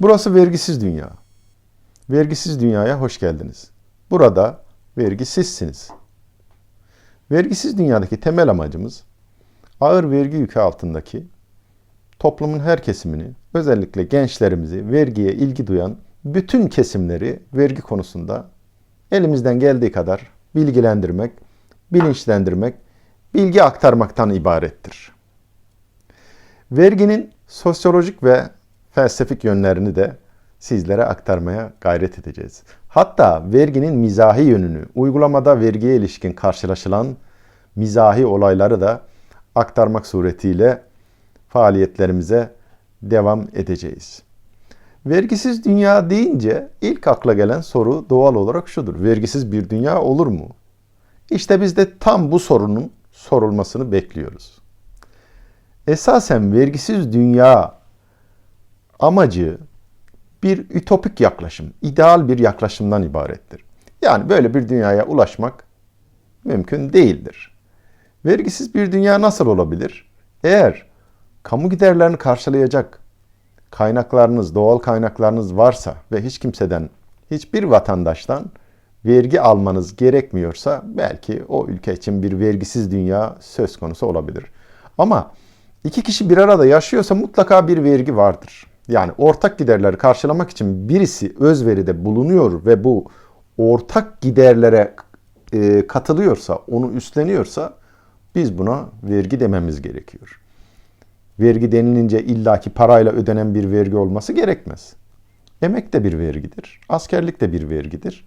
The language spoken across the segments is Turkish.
Burası vergisiz dünya. Vergisiz dünyaya hoş geldiniz. Burada vergisizsiniz. Vergisiz dünyadaki temel amacımız ağır vergi yükü altındaki toplumun her kesimini, özellikle gençlerimizi, vergiye ilgi duyan bütün kesimleri vergi konusunda elimizden geldiği kadar bilgilendirmek, bilinçlendirmek, bilgi aktarmaktan ibarettir. Verginin sosyolojik ve felsefik yönlerini de sizlere aktarmaya gayret edeceğiz. Hatta verginin mizahi yönünü, uygulamada vergiye ilişkin karşılaşılan mizahi olayları da aktarmak suretiyle faaliyetlerimize devam edeceğiz. Vergisiz dünya deyince ilk akla gelen soru doğal olarak şudur. Vergisiz bir dünya olur mu? İşte biz de tam bu sorunun sorulmasını bekliyoruz. Esasen vergisiz dünya amacı bir ütopik yaklaşım, ideal bir yaklaşımdan ibarettir. Yani böyle bir dünyaya ulaşmak mümkün değildir. Vergisiz bir dünya nasıl olabilir? Eğer kamu giderlerini karşılayacak kaynaklarınız, doğal kaynaklarınız varsa ve hiç kimseden, hiçbir vatandaştan vergi almanız gerekmiyorsa belki o ülke için bir vergisiz dünya söz konusu olabilir. Ama iki kişi bir arada yaşıyorsa mutlaka bir vergi vardır. Yani ortak giderleri karşılamak için birisi özveride bulunuyor ve bu ortak giderlere e, katılıyorsa, onu üstleniyorsa biz buna vergi dememiz gerekiyor. Vergi denilince illaki parayla ödenen bir vergi olması gerekmez. Emek de bir vergidir, askerlik de bir vergidir.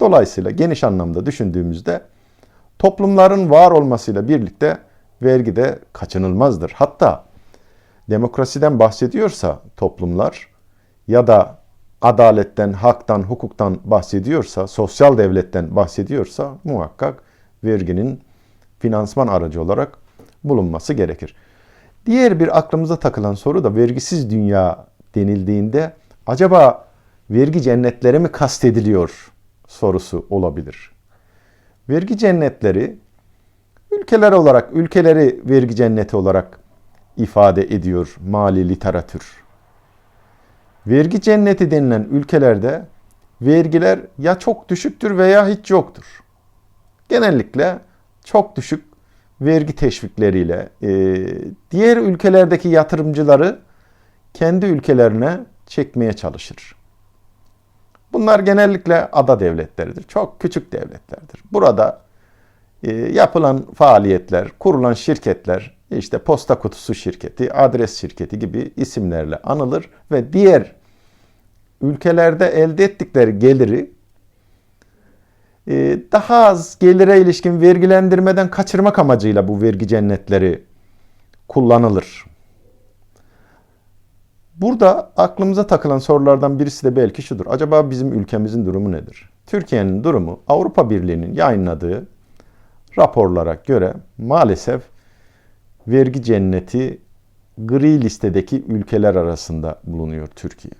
Dolayısıyla geniş anlamda düşündüğümüzde toplumların var olmasıyla birlikte vergi de kaçınılmazdır. Hatta demokrasiden bahsediyorsa toplumlar ya da adaletten, haktan, hukuktan bahsediyorsa, sosyal devletten bahsediyorsa muhakkak verginin finansman aracı olarak bulunması gerekir. Diğer bir aklımıza takılan soru da vergisiz dünya denildiğinde acaba vergi cennetleri mi kastediliyor sorusu olabilir. Vergi cennetleri ülkeler olarak ülkeleri vergi cenneti olarak ifade ediyor mali literatür. Vergi cenneti denilen ülkelerde vergiler ya çok düşüktür veya hiç yoktur. Genellikle çok düşük vergi teşvikleriyle e, diğer ülkelerdeki yatırımcıları kendi ülkelerine çekmeye çalışır. Bunlar genellikle ada devletleridir. Çok küçük devletlerdir. Burada e, yapılan faaliyetler, kurulan şirketler, işte posta kutusu şirketi, adres şirketi gibi isimlerle anılır ve diğer ülkelerde elde ettikleri geliri e, daha az gelire ilişkin vergilendirmeden kaçırmak amacıyla bu vergi cennetleri kullanılır. Burada aklımıza takılan sorulardan birisi de belki şudur. Acaba bizim ülkemizin durumu nedir? Türkiye'nin durumu Avrupa Birliği'nin yayınladığı raporlara göre maalesef vergi cenneti gri listedeki ülkeler arasında bulunuyor Türkiye.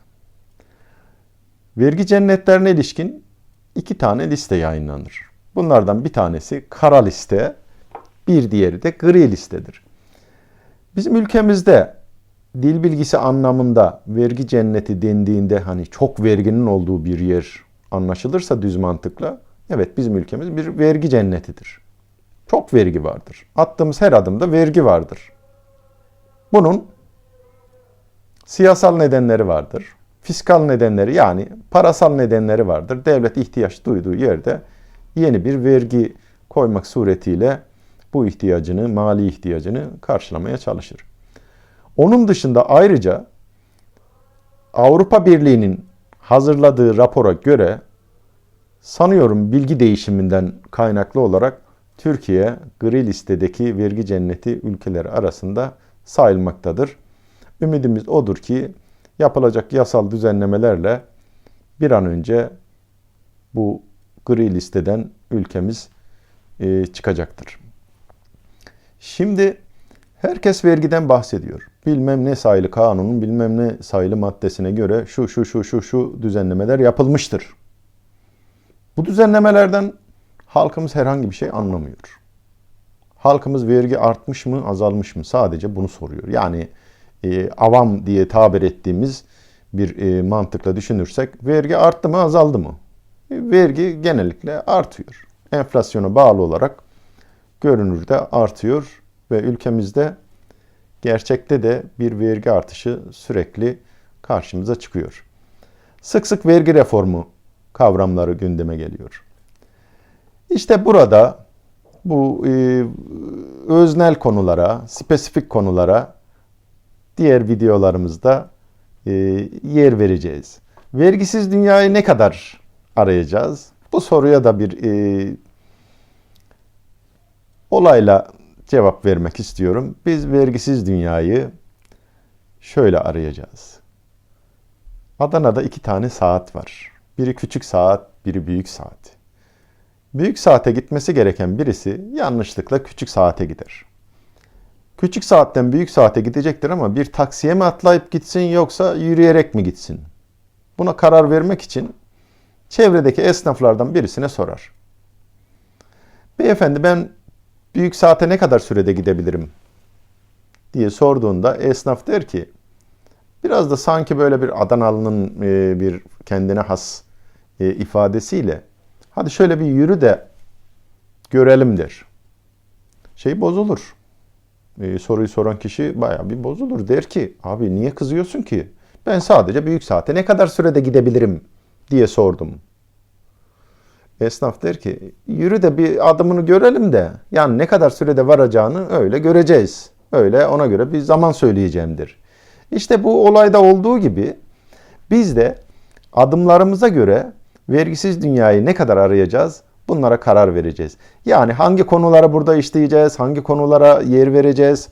Vergi cennetlerine ilişkin iki tane liste yayınlanır. Bunlardan bir tanesi kara liste, bir diğeri de gri listedir. Bizim ülkemizde dil bilgisi anlamında vergi cenneti dendiğinde hani çok verginin olduğu bir yer anlaşılırsa düz mantıkla evet bizim ülkemiz bir vergi cennetidir. Çok vergi vardır. Attığımız her adımda vergi vardır. Bunun siyasal nedenleri vardır. Fiskal nedenleri yani parasal nedenleri vardır. Devlet ihtiyaç duyduğu yerde yeni bir vergi koymak suretiyle bu ihtiyacını, mali ihtiyacını karşılamaya çalışır. Onun dışında ayrıca Avrupa Birliği'nin hazırladığı rapora göre sanıyorum bilgi değişiminden kaynaklı olarak Türkiye gri listedeki vergi cenneti ülkeleri arasında sayılmaktadır. Ümidimiz odur ki yapılacak yasal düzenlemelerle bir an önce bu gri listeden ülkemiz e, çıkacaktır. Şimdi herkes vergiden bahsediyor. Bilmem ne sayılı kanunun bilmem ne sayılı maddesine göre şu şu şu şu şu düzenlemeler yapılmıştır. Bu düzenlemelerden halkımız herhangi bir şey anlamıyor. Halkımız vergi artmış mı, azalmış mı? Sadece bunu soruyor. Yani e, avam diye tabir ettiğimiz bir e, mantıkla düşünürsek vergi arttı mı azaldı mı? E, Vergi genellikle artıyor. Enflasyona bağlı olarak görünürde artıyor ve ülkemizde gerçekte de bir vergi artışı sürekli karşımıza çıkıyor. Sık sık vergi reformu kavramları gündeme geliyor. İşte burada bu e, öznel konulara, spesifik konulara diğer videolarımızda e, yer vereceğiz. Vergisiz dünyayı ne kadar arayacağız? Bu soruya da bir e, olayla cevap vermek istiyorum. Biz vergisiz dünyayı şöyle arayacağız. Adana'da iki tane saat var. Biri küçük saat, biri büyük saat. Büyük saate gitmesi gereken birisi yanlışlıkla küçük saate gider. Küçük saatten büyük saate gidecektir ama bir taksiye mi atlayıp gitsin yoksa yürüyerek mi gitsin? Buna karar vermek için çevredeki esnaflardan birisine sorar. Beyefendi ben büyük saate ne kadar sürede gidebilirim? diye sorduğunda esnaf der ki biraz da sanki böyle bir Adanalı'nın e, bir kendine has e, ifadesiyle hadi şöyle bir yürü de görelim der. Şey bozulur. E, soruyu soran kişi bayağı bir bozulur. Der ki abi niye kızıyorsun ki? Ben sadece büyük saate ne kadar sürede gidebilirim diye sordum. Esnaf der ki yürü de bir adımını görelim de yani ne kadar sürede varacağını öyle göreceğiz. Öyle ona göre bir zaman söyleyeceğimdir. İşte bu olayda olduğu gibi biz de adımlarımıza göre vergisiz dünyayı ne kadar arayacağız bunlara karar vereceğiz. Yani hangi konulara burada işleyeceğiz, hangi konulara yer vereceğiz.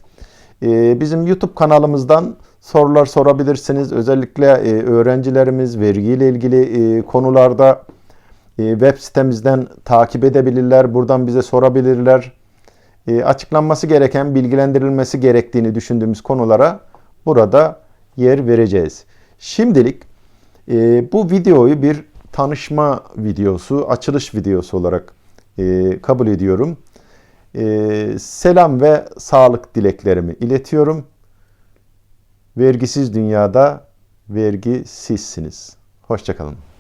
Ee, bizim YouTube kanalımızdan sorular sorabilirsiniz. Özellikle e, öğrencilerimiz vergiyle ilgili e, konularda e, web sitemizden takip edebilirler. Buradan bize sorabilirler. Açıklanması gereken, bilgilendirilmesi gerektiğini düşündüğümüz konulara burada yer vereceğiz. Şimdilik bu videoyu bir tanışma videosu, açılış videosu olarak e, kabul ediyorum. E, selam ve sağlık dileklerimi iletiyorum. Vergisiz dünyada vergi sizsiniz. Hoşçakalın.